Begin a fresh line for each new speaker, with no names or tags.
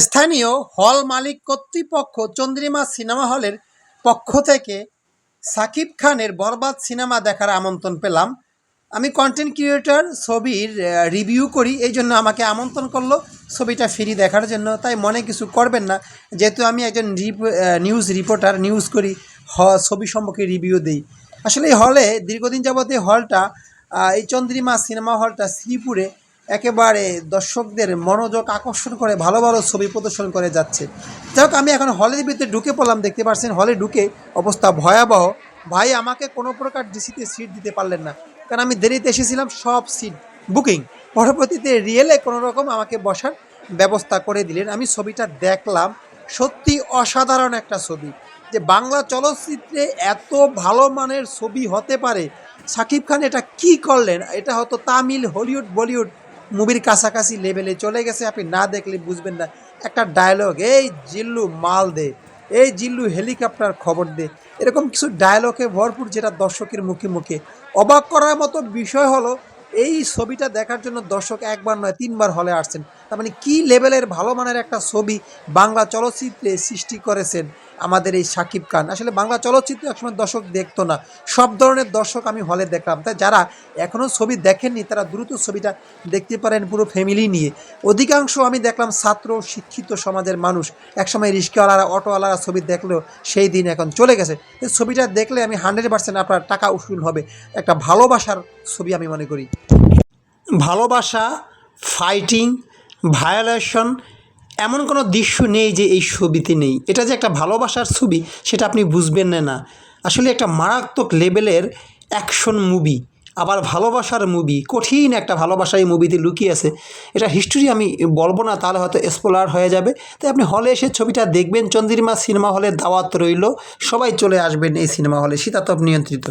স্থানীয় হল মালিক কর্তৃপক্ষ চন্দ্রিমা সিনেমা হলের পক্ষ থেকে সাকিব খানের বরবাদ সিনেমা দেখার আমন্ত্রণ পেলাম। আমি কন্টেন্ট ক্রিয়েটর ছবির রিভিউ করি, এই জন্য আমাকে আমন্ত্রণ করল ছবিটা ফ্রি দেখার জন্য। তাই মনে কিছু করবেন না। যেহেতু আমি একজন নিউজ রিপোর্টার নিউজ করি, হ, ছবি সম্পর্কে রিভিউ দিই। আসলে এই হলে দীর্ঘদিন যাবত এই হলটা এই চন্দ্রিমা সিনেমা হলটা শ্রীপুরে একেবারে দর্শকদের মনোযোগ আকর্ষণ করে ভালো ভালো ছবি প্রদর্শন করে যাচ্ছে। যাই আমি এখন হলের ভিতরে ঢুকে পড়লাম, দেখতে পাচ্ছেন হলে ঢুকে অবস্থা ভয়াবহ। ভাই, আমাকে কোনো প্রকার ডিসিতে সিট দিতে পারলেন না, কারণ আমি দেরিতে এসেছিলাম, সব সিট বুকিং পরবর্তীতে রিয়েলে কোনো রকম আমাকে বসার ব্যবস্থা করে দিলেন। আমি ছবিটা দেখলাম, সত্যি অসাধারণ একটা ছবি। যে বাংলা চলচ্চিত্রে এত ভালো মানের ছবি হতে পারে, সাকিব খান এটা কি করলেন? এটা হয়তো তামিল, হলিউড, বলিউড মুভির কাছাকাছি লেভেলে চলে গেছে, আপনি না দেখলে বুঝবেন না। একটা ডায়লগ এই জিল্লু মাল দে, এই জিল্লু হেলিকপ্টার খবর দে। এরকম কিছু ডায়লগে ভরপুর যেটা দর্শকের মুখে মুখে। অবাক করার মতো বিষয় হলো, এই ছবিটা দেখার জন্য দর্শক একবার নয়, তিনবার হলে আসছেন। তার মানে কী লেভেলের ভালো মানের একটা ছবি বাংলা চলচ্চিত্রে সৃষ্টি করেছেন? আমাদের এই সাকিব খান। আসলে বাংলা চলচ্চিত্র একসময় দর্শক দেখতো না। সব ধরনের দর্শক আমি হলে দেখলাম। তাই যারা এখনও ছবি দেখেননি, তারা দ্রুত ছবিটা দেখতে পারেন পুরো ফ্যামিলি নিয়ে। অধিকাংশ আমি দেখলাম ছাত্র, শিক্ষিত সমাজের মানুষ। একসময় রিক্সাওয়ালারা, অটোওয়ালারা ছবি দেখলেও সেই দিন এখন চলে গেছে। এই ছবিটা দেখলে আমি হান্ড্রেড পার্সেন্ট আপনার টাকা উসুল হবে। একটা ভালোবাসার ছবি আমি মনে করি। ভালোবাসা ফাইটিং ভায়োলেশন এমন কোনো দৃশ্য নেই যে এই ছবিতে নেই। এটা যে একটা ভালোবাসার ছবি, সেটা আপনি বুঝবেন না। না আসলে একটা মারাত্মক লেভেলের অ্যাকশন মুভি আবার ভালোবাসার মুভি কঠিন একটা ভালোবাসা এই মুভিতে লুকিয়ে আছে। এটা হিস্টোরি আমি বলব না, তাহলে হয়তো স্পলার হয়ে যাবে। তাই আপনি হলে এসে ছবিটা দেখবেন, চন্দ্রিমা সিনেমা হলে দাওয়াত রইল। সবাই চলে আসবেন এই সিনেমা হলে শীতাতপ নিয়ন্ত্রিত।